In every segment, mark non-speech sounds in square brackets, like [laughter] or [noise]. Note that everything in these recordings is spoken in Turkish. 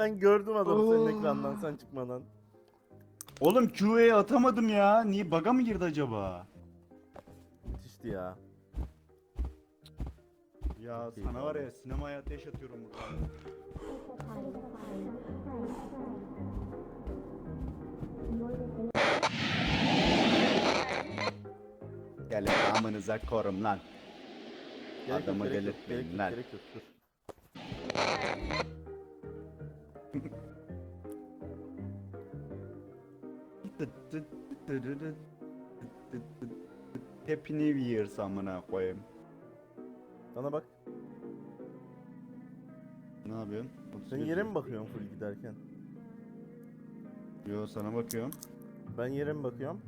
Ben gördüm adamı senin ekrandan sen çıkmadan. Oğlum QA'ya atamadım ya. Niye baga mı girdi acaba? Müthişti ya. Ya iyi sana var ya sinemaya ateş atıyorum burada. Gelin amınıza korum lan. Gerek Adamı delirtmeyin gerek yok, lan. gerek yok, dur. Happy New Year amına koyayım. Bana bak. Ne yapıyorsun? Sen yere mi bakıyorsun full giderken? Yo sana bakıyorum. Ben yere mi bakıyorum?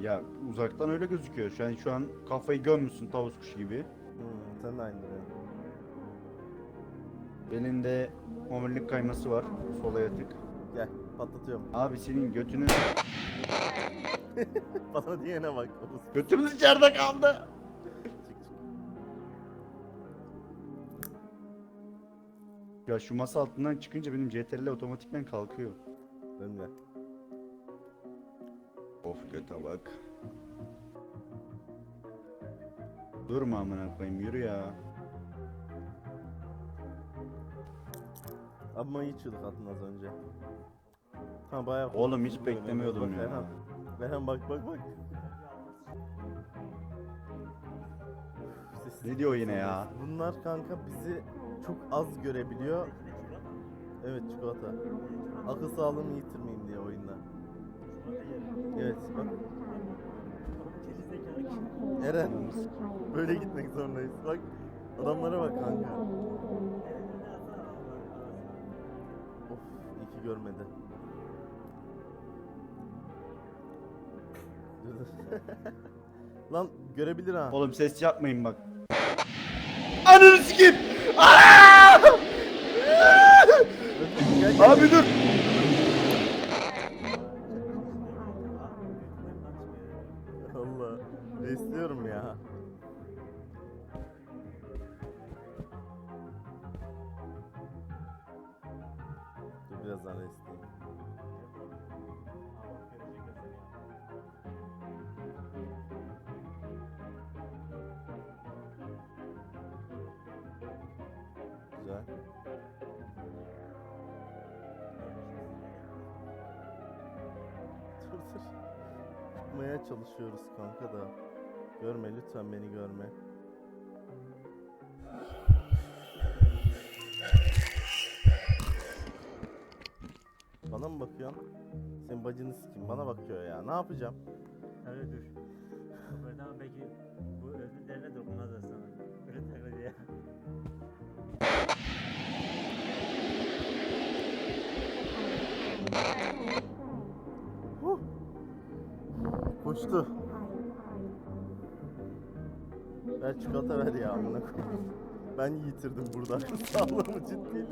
Ya uzaktan öyle gözüküyor. Sen şu an kafayı gömmüşsün tavus kuşu gibi. Hmm, sen de aynı. Belinde omurilik kayması var. Sola yatık. Gel patlatıyorum. Abi senin götünü... [laughs] Bana diyene bak. Götümüz içeride kaldı. Ya şu masa altından çıkınca benim CTRL otomatikten kalkıyor. Benim de. Of göte bak. Durma amına koyayım yürü ya. Ama iyi çığlık attın az önce. Ha bayağı. Oğlum hiç beklemiyordum ya. Erhan. Erhan bak bak bak. Ne diyor yine ya? Bunlar kanka bizi çok az görebiliyor. Evet çikolata. Akıl sağlığımı yitirmeyeyim diye oyunda. Evet bak. Eren böyle gitmek zorundayız. Bak adamlara bak kanka. Görmedi. [laughs] Lan görebilir ha. Oğlum ses yapmayın bak. Ananı sikeyim. Abi dur. Dur birazdan restleyeyim. Güzel. Dur dur. Çıkmaya çalışıyoruz kanka da. Görme lütfen beni görme. Mı bakıyorsun? Senin bacını sikeyim bana bakıyor ya. Ne yapacağım? Tabii dur. Buradan belki bu ödül derine dokunmazlar sana. Öyle takılır ya. Huh. Koştu. Ver çikolata ver ya amına koyayım. Ben yitirdim burada. [laughs] Sağlığımı ciddiyle.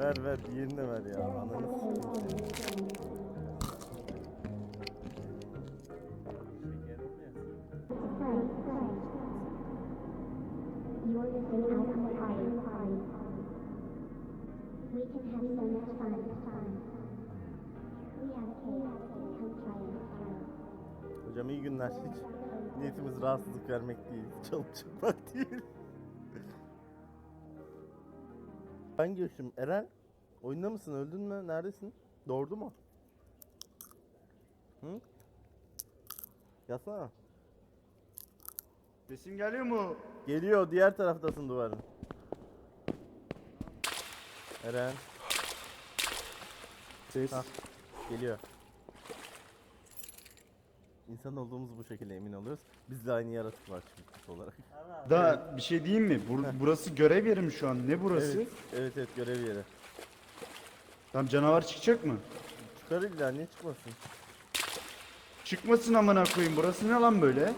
Ver ver diğerini de ver ya. Ananı. Hocam iyi günler. Hiç niyetimiz rahatsızlık vermek değil. [laughs] Çalıp çıkmak değil. Ben görüşüm. Eren oyunda mısın? Öldün mü? Neredesin? Doğurdu mu? Hı? Yatsana. Sesim geliyor mu? Geliyor diğer taraftasın duvarın. Eren. Ses. Ha. Geliyor. İnsan olduğumuz bu şekilde emin oluyoruz. Biz de aynı yaratık var çünkü olarak. Da bir şey diyeyim mi? Bur- burası görev yeri mi şu an? Ne burası? Evet, evet evet görev yeri. Tam canavar çıkacak mı? Çıkar illa niye çıkmasın? Çıkmasın amına koyayım. Burası ne lan böyle?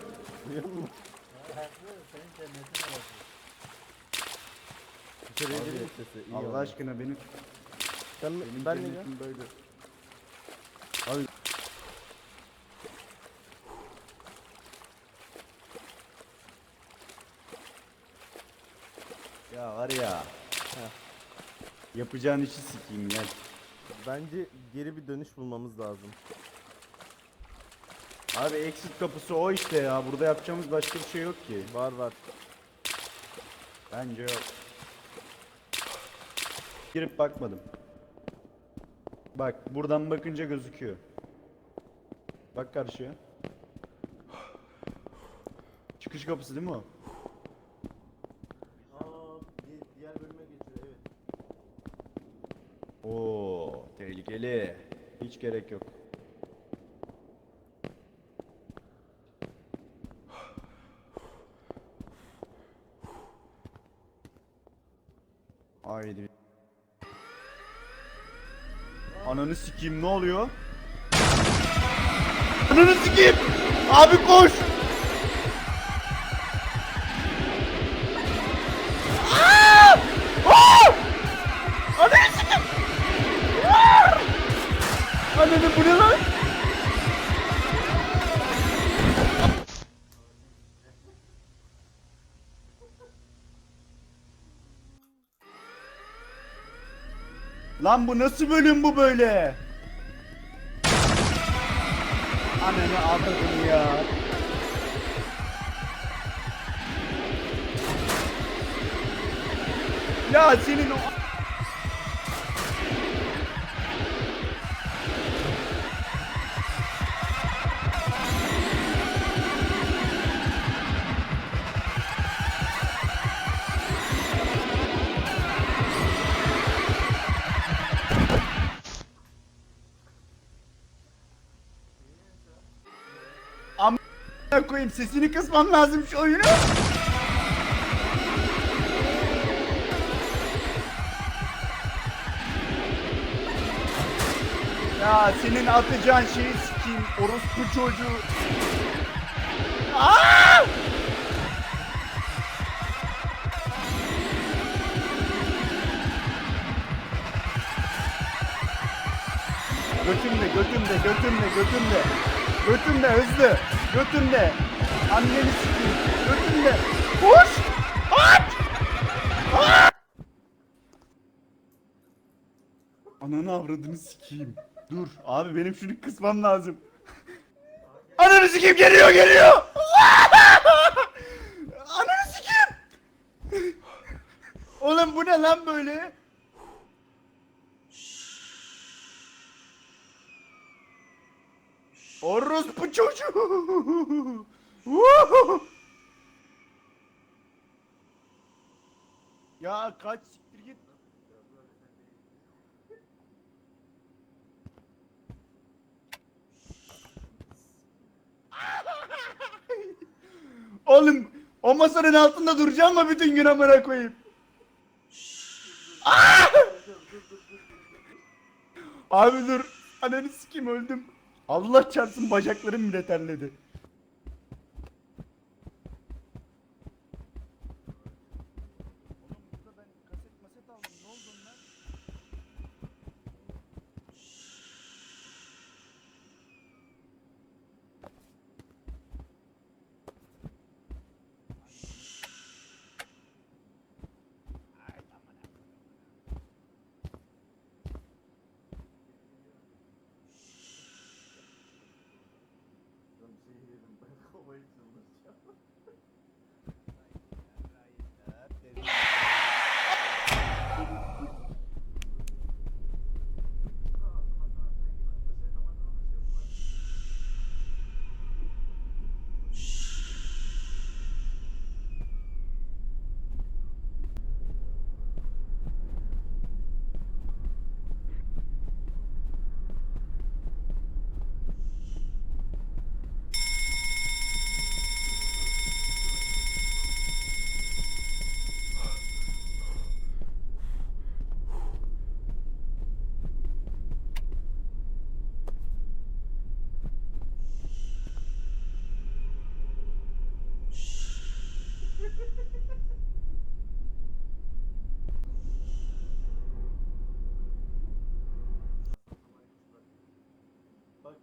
Dışarıya Abi, gelin sesi. iyi Allah oldu. aşkına benim Sen, benim ben ne cennetim böyle. Abi. Ya var ya. Yapacağın işi sikeyim gel. Bence geri bir dönüş bulmamız lazım. Abi exit kapısı o işte ya. Burada yapacağımız başka bir şey yok ki. Var var. Bence yok. Girip bakmadım. Bak buradan bakınca gözüküyor. Bak karşıya. Çıkış kapısı değil mi o? Aa, diğer bölüme geçiyor evet. Oo, tehlikeli. Hiç gerek yok. Haydi. Ananı sikeyim ne oluyor? Ananı sikeyim! Abi koş! Ananı bu ne lan? Lan bu nasıl bölüm bu böyle? Ananı avradım ya. Ya senin o... koyayım sesini kısmam lazım şu oyunu. Ya senin atacağın şeyi sikeyim orospu çocuğu. Aa! Götümle, götümle, götümle, götümle. Götümle hızlı. Götümle. Anneni sikeyim. Götümle. Koş! Aç! Aç! Ananı avradını sikeyim. Dur abi benim şunu kısmam lazım. Ananı sikeyim geliyor geliyor. Ananı sikeyim. Oğlum bu ne lan böyle? Orospu çocuğu. Ya kaç siktir git. [laughs] Oğlum o masanın altında duracağım mı bütün gün amına koyayım? [laughs] Abi dur. Ananı sikeyim öldüm. Allah çarpsın bacaklarım bile terledi.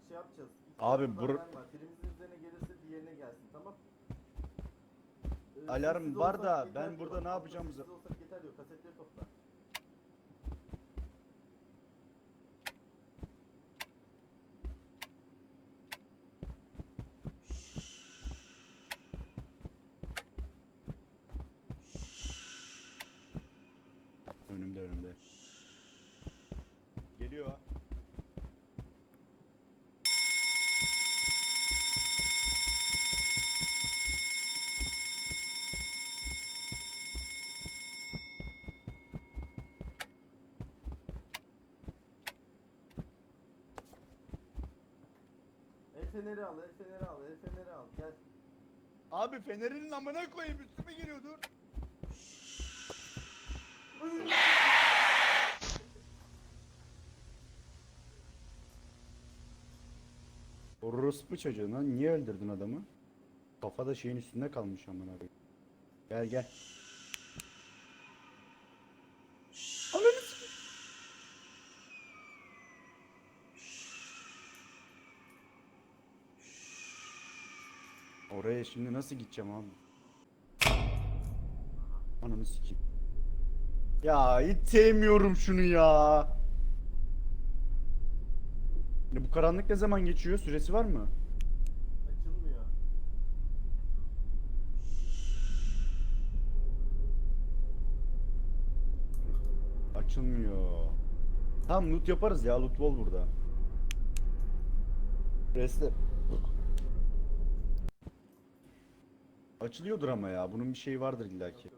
şey yapacağız. İki Abi bur... Var. Üzerine gelirse diğerine gelsin tamam. Ee, Alarm sessiz var da yeter ben diyor. burada ne Sessiz yapacağımızı- olsak yeter diyor. Kasetleri topla. Önümde önümde. Geliyor. ha. Feneri al, el feneri al, el feneri al. Gel. Abi fenerinin amına koyayım üstüme geliyor dur. Orospu çocuğu lan niye öldürdün adamı? Kafada şeyin üstünde kalmış amına koyayım. Gel gel. Oraya şimdi nasıl gideceğim abi? Ananı sikeyim. Ya hiç sevmiyorum şunu ya. Ya bu karanlık ne zaman geçiyor? Süresi var mı? Açılmıyor. Açılmıyor. Tamam loot yaparız ya loot bol burada. Reste. Açılıyordur ama ya bunun bir şeyi vardır illaki.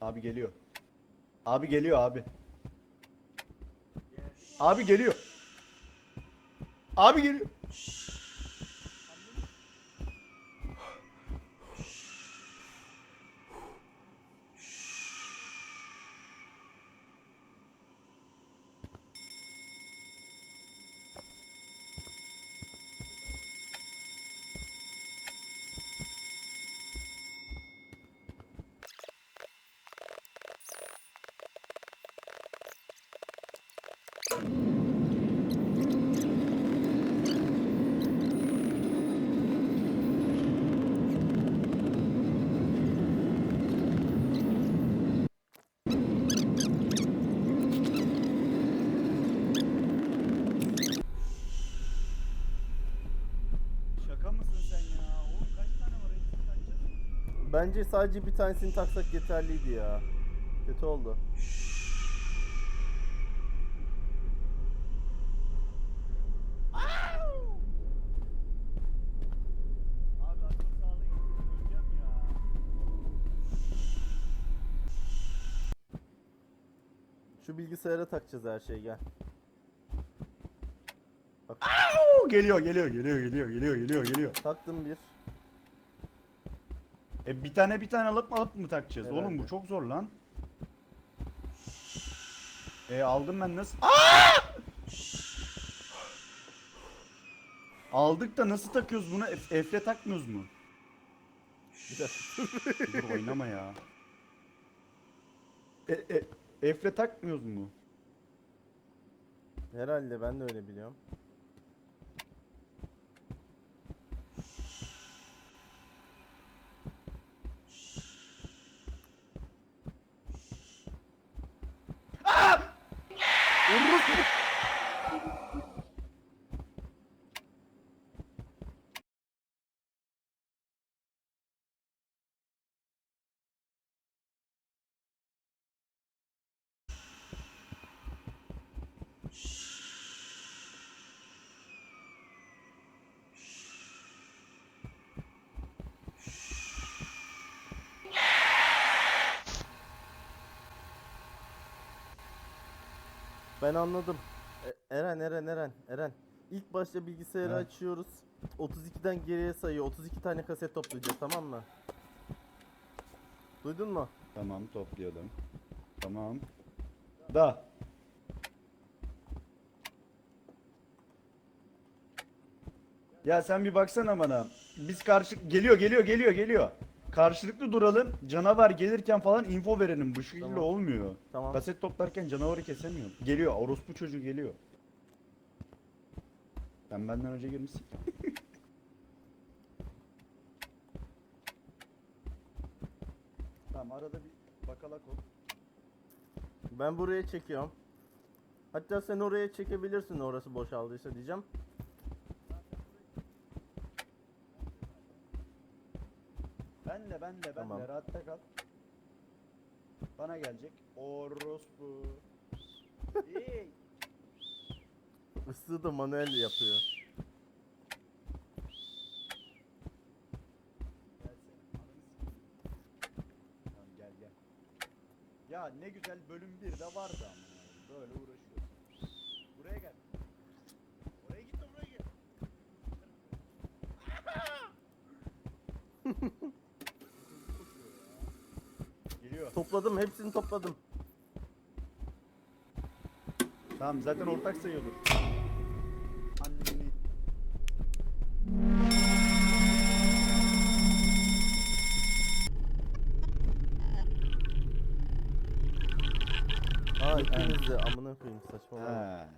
Abi geliyor. Abi geliyor abi. Abi geliyor. Abi geliyor. Şaka mısın sen ya? Oğlum kaç tane var? Hepsini takacağız. Bence sadece bir tanesini taksak yeterliydi ya. Kötü oldu. Şu bilgisayara takacağız her şeyi gel. Oo, geliyor geliyor geliyor geliyor geliyor geliyor geliyor. Taktım bir. E bir tane bir tane alıp alıp mı takacağız? Oğlum bu Herhalde. çok zor lan. E aldım ben nasıl? Aldık da nasıl takıyoruz bunu? F- F'le takmıyoruz mu? Bir dakika. Dur oynama ya. E, e, F'le takmıyoruz mu? Herhalde ben de öyle biliyorum. Ben anladım. E- Eren Eren Eren Eren. İlk başta bilgisayarı Evet. açıyoruz. 32'den geriye sayıyor. 32 tane kaset toplayacağız tamam mı? Duydun mu? Tamam toplayalım. Tamam. Da. Ya sen bir baksana bana. Biz karşı geliyor geliyor geliyor geliyor. Karşılıklı duralım. Canavar gelirken falan info verelim. Bu şekilde Tamam. olmuyor. Tamam. Kaset toplarken canavarı kesemiyor. Geliyor. Orospu çocuğu geliyor. Sen benden önce girmişsin. [laughs] tamam arada bir bakalak ol. Ben buraya çekiyorum. Hatta sen oraya çekebilirsin orası boşaldıysa diyeceğim. Ben de ben de ben Tamam. de rahatta kal. Bana gelecek. Orospu. Hey. Islığı da manuel yapıyor. Gelsene. ananı sikeyim. Tamam gel gel. Ya ne güzel bölüm 1'de vardı ama. Böyle uğraşıyorsun. Buraya gel. Oraya git de buraya gel. [laughs] Topladım hepsini topladım. Tamam zaten ortak sayıyordur. Anneni. Ha ikiniz de amına koyayım saçmalama. Ha.